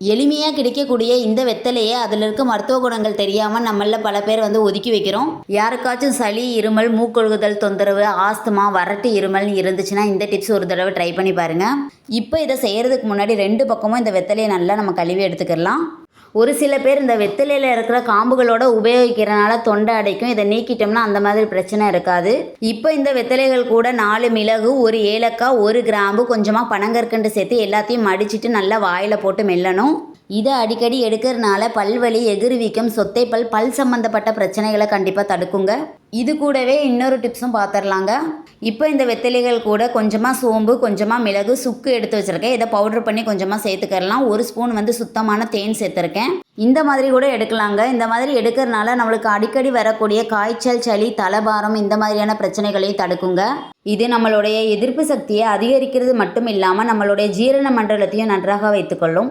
எளிமையாக கிடைக்கக்கூடிய இந்த வெத்தலையை அதில் இருக்க மருத்துவ குணங்கள் தெரியாமல் நம்மள பல பேர் வந்து ஒதுக்கி வைக்கிறோம். யாருக்காச்சும் சளி இருமல் மூக்கொழுகுதல் தொந்தரவு ஆஸ்துமா வறட்டு இருமல் இருந்துச்சுன்னா இந்த டிப்ஸ் ஒரு தடவை ட்ரை பண்ணி பாருங்கள் இப்போ இதை செய்கிறதுக்கு முன்னாடி ரெண்டு பக்கமும் இந்த வெத்தலையை நல்லா நம்ம கழுவி எடுத்துக்கிடலாம். ஒரு சில பேர் இந்த வெத்தலையில் இருக்கிற காம்புகளோட உபயோகிக்கிறனால தொண்டை அடைக்கும். இதை நீக்கிட்டோம்னா அந்த மாதிரி பிரச்சனை இருக்காது. இப்போ இந்த வெத்தலைகள் கூட நாலு மிளகு ஒரு ஏலக்காய் ஒரு கிராம்பு கொஞ்சமாக பனங்கற்கண்டு சேர்த்து எல்லாத்தையும் மடிச்சிட்டு நல்லா வாயில் போட்டு மெல்லணும். இதை அடிக்கடி எடுக்கிறனால பல்வலி எகிர்வீக்கம் சொத்தை சொத்தைப்பல் பல் சம்மந்தப்பட்ட பிரச்சனைகளை கண்டிப்பாக தடுக்குங்க. இது கூடவே இன்னொரு டிப்ஸும் பார்த்துடலாங்க இப்போ இந்த வெத்தலைகள் கூட கொஞ்சமாக சோம்பு கொஞ்சமாக மிளகு சுக்கு எடுத்து வச்சுருக்கேன். இதை பவுடர் பண்ணி கொஞ்சமாக சேர்த்துக்கிறலாம். ஒரு ஸ்பூன் வந்து சுத்தமான தேன் சேர்த்துருக்கேன். இந்த மாதிரி கூட எடுக்கலாங்க. இந்த மாதிரி எடுக்கிறனால நம்மளுக்கு அடிக்கடி வரக்கூடிய காய்ச்சல் சளி தலபாரம் இந்த மாதிரியான பிரச்சனைகளையும் தடுக்குங்க. இது நம்மளுடைய எதிர்ப்பு சக்தியை அதிகரிக்கிறது மட்டும் இல்லாமல் நம்மளுடைய ஜீரண மண்டலத்தையும் நன்றாக வைத்துக்கொள்ளும்.